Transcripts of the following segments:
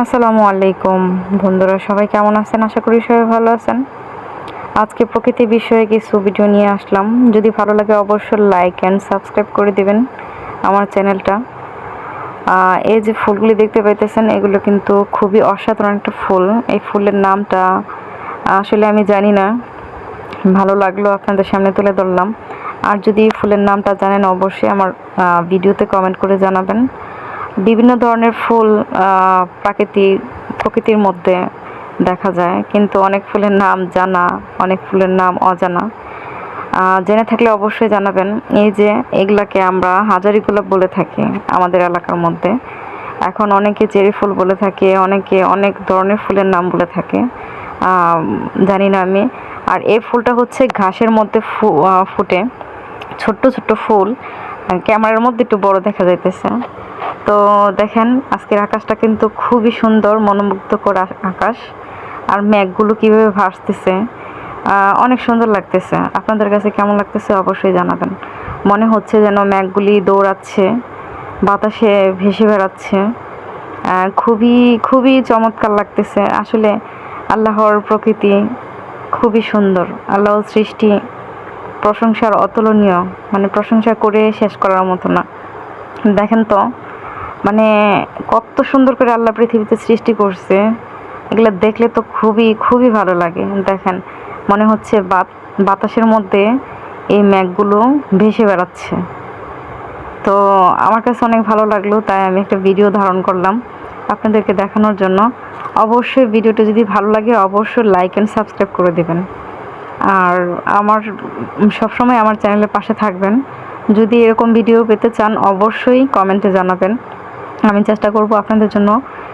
আসসালামু আলাইকুম। বন্ধুরা, সবাই কেমন আছেন? আশা করি সবাই ভালো আছেন। আজকে প্রকৃতি বিষয়ে কিছু ভিডিও নিয়ে আসলাম। যদি ভালো লাগে অবশ্যই লাইক অ্যান্ড সাবস্ক্রাইব করে দিবেন আমার চ্যানেলটা। এই যে ফুলগুলি দেখতে পাইতেছেন, এগুলো কিন্তু খুবই অসাধারণ একটা ফুল। এই ফুলের নামটা আসলে আমি জানি না। ভালো লাগল আপনাদের সামনে তুলে ধরলাম। আর যদি ফুলের নামটা জানেন, অবশ্যই আমার ভিডিওতে কমেন্ট করে জানাবেন। বিভিন্ন ধরনের ফুল প্রাকৃতিক প্রকৃতির মধ্যে দেখা যায়। কিন্তু অনেক ফুলের নাম জানা, অনেক ফুলের নাম অজানা। জেনে থাকলে অবশ্যই জানাবেন। এই যে এগুলাকে আমরা হাজারি গোলাপ বলে থাকি আমাদের এলাকার মধ্যে। এখন অনেকে চেরি ফুল বলে থাকে, অনেকে অনেক ধরনের ফুলের নাম বলে থাকে। জানি না আমি। আর এই ফুলটা হচ্ছে ঘাসের মধ্যে ফুটে। ছোট্ট ছোট্ট ফুল। ক্যামেরার মধ্যে একটু বড় দেখা যাইতেছে। তো দেখেন, আজকের আকাশটা কিন্তু খুবই সুন্দর, মনোমুগ্ধকর আকাশ। আর মেঘগুলো কীভাবে ভাসতেছে অনেক সুন্দর লাগতেছে। আপনাদের কাছে কেমন লাগতেছে অবশ্যই জানাবেন। মনে হচ্ছে যেন মেঘগুলি দৌড়াচ্ছে, বাতাসে ভেসে বেড়াচ্ছে। খুবই খুবই চমৎকার লাগতেছে। আসলে আল্লাহর প্রকৃতি খুবই সুন্দর। আল্লাহর সৃষ্টি প্রশংসার অতুলনীয়। মানে প্রশংসা করে শেষ করার মতো না। দেখেন তো মানে কত সুন্দর করে আল্লাহ পৃথিবীতে সৃষ্টি করছে। এগুলো দেখলে তো খুবই খুবই ভালো লাগে। দেখেন, মনে হচ্ছে বাত- বাতাসের মধ্যে এই মেঘগুলো ভেসে বেড়াচ্ছে। তো আমার কাছে অনেক ভালো লাগল, তাই আমি একটা ভিডিও ধারণ করলাম আপনাদেরকে দেখানোর জন্য। অবশ্যই ভিডিওটা যদি ভালো লাগে, অবশ্যই লাইক অ্যান্ড সাবস্ক্রাইব করে দেবেন। আর আমার, সবসময় আমার চ্যানেলের পাশে থাকবেন। যদি এরকম ভিডিও পেতে চান, অবশ্যই কমেন্টে জানাবেন। আমি চেষ্টা করব আপনাদের জন্য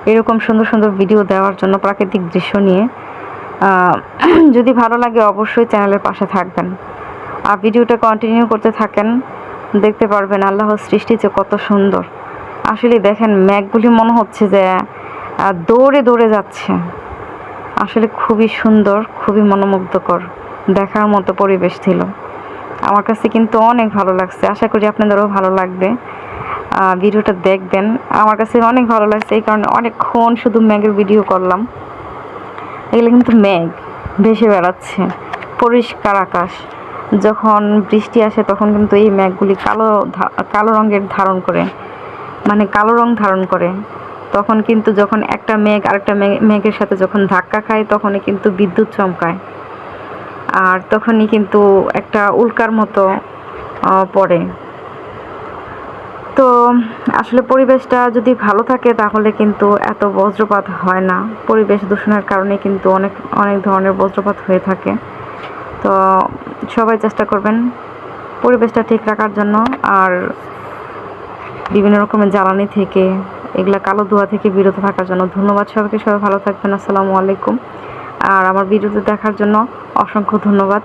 এরকম সুন্দর সুন্দর ভিডিও দেওয়ার জন্য প্রাকৃতিক দৃশ্য নিয়ে। যদি ভালো লাগে অবশ্যই চ্যানেলের পাশে থাকবেন। আর ভিডিওটা কন্টিনিউ করতে থাকেন, দেখতে পারবেন আল্লাহর সৃষ্টি যে কত সুন্দর। আসলে দেখেন ম্যাগগুলি মনে হচ্ছে যে দৌড়ে দৌড়ে যাচ্ছে। আসলে খুবই সুন্দর, খুবই মনোমুগ্ধকর দেখার মতো পরিবেশ ছিল। আমার কাছে কিন্তু অনেক ভালো লাগছে। আশা করি আপনাদেরও ভালো লাগবে। ভিডিওটা দেখবেন। আমার কাছে অনেক ভালো লাগছে, এই কারণে অনেকক্ষণ শুধু ম্যাগের ভিডিও করলাম। এগুলো কিন্তু মেঘ ভেসে বেড়াচ্ছে, পরিষ্কার আকাশ। যখন বৃষ্টি আসে, তখন কিন্তু এই মেঘগুলি কালো কালো রঙের ধারণ করে মানে কালো রং ধারণ করে। তখন কিন্তু যখন একটা মেঘ আরেকটা মেঘের সাথে যখন ধাক্কা খায়, তখনই কিন্তু বিদ্যুৎ চমকায়। আর তখনই কিন্তু একটা উল্কার মতো পড়ে। তো আসলে পরিবেশটা যদি ভালো থাকে তাহলে কিন্তু এত বজ্রপাত হয় না। পরিবেশ দূষণের কারণে কিন্তু অনেক অনেক ধরনের বজ্রপাত হয়ে থাকে। তো সবাই চেষ্টা করবেন পরিবেশটা ঠিক রাখার জন্য। আর বিভিন্ন রকমের জ্বালানি থেকে, এগুলা কালো ধোঁয়া থেকে বিরত থাকার জন্য ধন্যবাদ সবাইকে। সবাই ভালো থাকবেন। আসসালামু আলাইকুম। আর আমার ভিডিওতে দেখার জন্য অসংখ্য ধন্যবাদ।